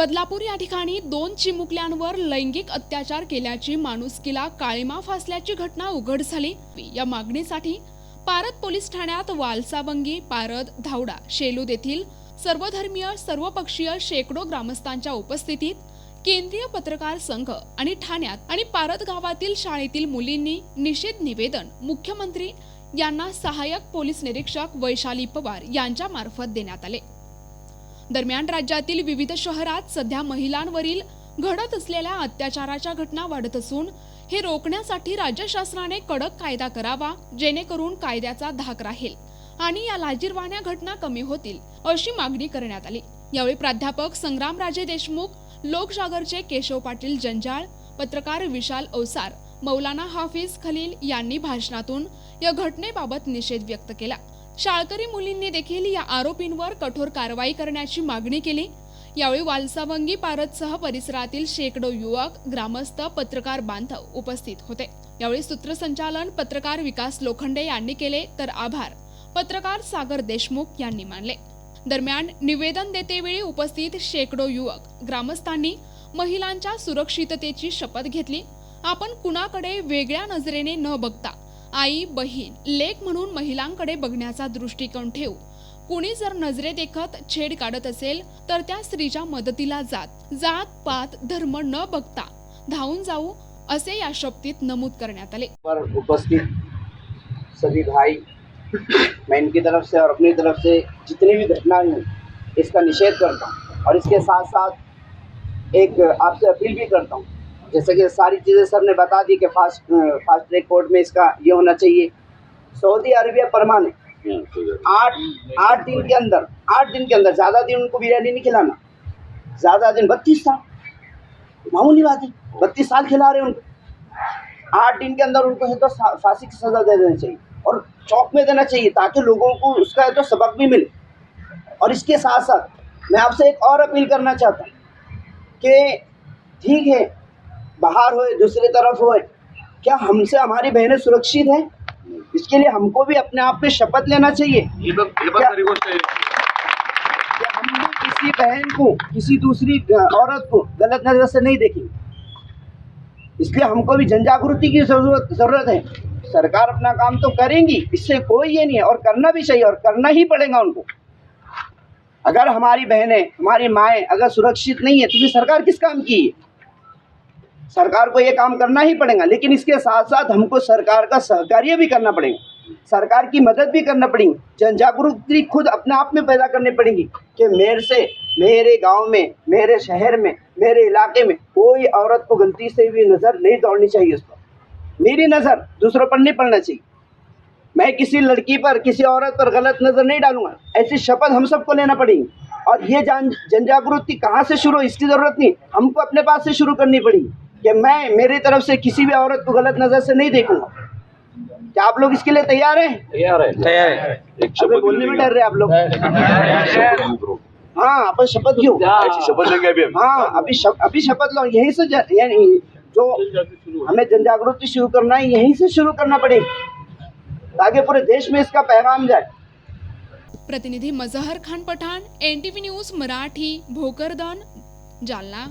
बदलापूर या ठिकाणी दोन चिमुकल्यांवर लैंगिक अत्याचार केल्याची माणुसकीला काळीमा फासल्याची घटना उघड झाली. या मागणीसाठी पारद पोलीस ठाण्यात वालसावंगी पारद धावडा शेलूद येथील सर्वधर्मीय सर्वपक्षीय शेकडो ग्रामस्थांच्या उपस्थितीत केंद्रीय पत्रकार संघ आणि ठाण्यात आणि पारद गावातील शाळेतील मुलींनी निषेध निवेदन मुख्यमंत्री यांना सहाय्यक पोलीस निरीक्षक वैशाली पवार यांच्या मार्फत देण्यात आले. दरम्यान राज्यातील विविध शहरात सध्या महिलांवरील घडत असलेल्या अत्याचाराच्या घटना वाढत असून हे रोखण्यासाठी राज्य शासनाने कडक कायदा करावा जेणेकरून कायद्याचा धाक राहील आणि या लाजीरवाण्या घटना कमी होतील अशी मागणी करण्यात आली. यावेळी प्राध्यापक संग्रामराजे देशमुख लोकजागरचे केशव पाटील जंजाळ पत्रकार विशाल औसार मौलाना हाफिज खलील यांनी भाषणातून या घटनेबाबत निषेध व्यक्त केला. शाळकरी मुलींनी देखील या आरोपींवर कठोर कारवाई करण्याची मागणी केली. यावेळी वालसावंगी पारदसह परिसरातील शेकडो युवक ग्रामस्थ पत्रकार बांधव उपस्थित होते. यावेळी सूत्रसंचालन पत्रकार विकास लोखंडे यांनी केले तर आभार. पत्रकार सागर देशमुख यांनी मानले. दरम्यान निवेदन देतेवेळी उपस्थित शेकडो युवक ग्रामस्थांनी महिलांच्या सुरक्षिततेची शपथ घेतली. आपण कुणाकडे वेगळ्या नजरेने न बघता आई बहीण लेख म्हणून महिलांकडे बघण्याचा दृष्टिकोन ठेवू. कुणी जर नजरे देखत छेड काढत असेल तर त्या स्त्रीच्या मदतीला जात जात पात धर्म न बघता धावून जाऊ असे या शब्दीत नमूद करण्यात आले. उपस्थित सभी भाई मैं इनकी तरफ से और अपनी तरफ से जितनी भी घटनाएं हुई इसका निषेध करता हूँ और इसके साथ साथ एक आपसे अपील भी करता हूँ। जैसे कि सारी चीज़ें सर ने बता दी कि फास्ट फास्ट ट्रैक कोर्ट में इसका ये होना चाहिए। सऊदी अरबिया परमाने आठ आठ दिन के अंदर आठ दिन के अंदर ज़्यादा दिन उनको बिरयानी नहीं खिलाना। ज़्यादा दिन बत्तीस साल मामूली बात है बत्तीस साल खिला रहे हैं उनको। आठ दिन के अंदर उनको है तो फांसी की सज़ा दे देना चाहिए और चौक में देना चाहिए ताकि लोगों को उसका है तो सबक भी मिले। और इसके साथ साथ मैं आपसे एक और अपील करना चाहता हूँ कि ठीक है बाहर होए दूसरी तरफ़ होए। क्या हमसे हमारी बहनें सुरक्षित हैं? इसके लिए हमको भी अपने आप पे शपथ लेना चाहिए। ही ही क्या- हम भी किसी बहन को किसी दूसरी औरत को गलत नज़र से नहीं देखेंगे? इसलिए हमको भी जन जागृति की ज़रूरत ज़रूरत है। सरकार अपना काम तो करेंगी इससे कोई ये नहीं है। और करना भी चाहिए और करना ही पड़ेगा उनको। अगर हमारी बहनें हमारी माएँ अगर सुरक्षित नहीं है तो फिर सरकार किस काम की है? सरकार को ये काम करना ही पड़ेगा, लेकिन इसके साथ साथ हमको सरकार का सहकार्य भी करना पड़ेगा। सरकार की मदद भी करना पड़ेगी। जन जागृति खुद अपने आप में पैदा करनी पड़ेगी कि मेरे से, मेरे गाँव में, मेरे शहर में, मेरे इलाके में कोई औरत को गलती से भी नज़र नहीं दौड़नी चाहिए उस पर मेरी नज़र दूसरों पर नहीं पड़ना चाहिए। मैं किसी लड़की पर, किसी औरत पर गलत नज़र नहीं डालूँगा। ऐसी शपथ हम सबको लेना पड़ेगी। और ये जान जन जागृति कहाँ से शुरू इसकी ज़रूरत नहीं। हमको अपने पास से शुरू करनी पड़ेगी। कि मैं मेरी तरफ़ से किसी भी औरत को गलत नज़र से नहीं देखूँगा। क्या आप लोग इसके लिए तैयार हैं? तयार आहे तयार अबे बोलने में डर रहे आप लोग। शपथ हाँ अपन शपथ क्यों? शपथ लेंगे अभी हाँ अभी शप, अभी शपथ लो यहीं से यानी जो हमें जन जागृति शुरू करना है यहीं से शुरू करना पड़ेगा। ताकि पूरे देश में इसका पैगाम जाए। प्रतिनिधि Mazhar Khan Pathan N T news Marathi Bhokardan Jalna.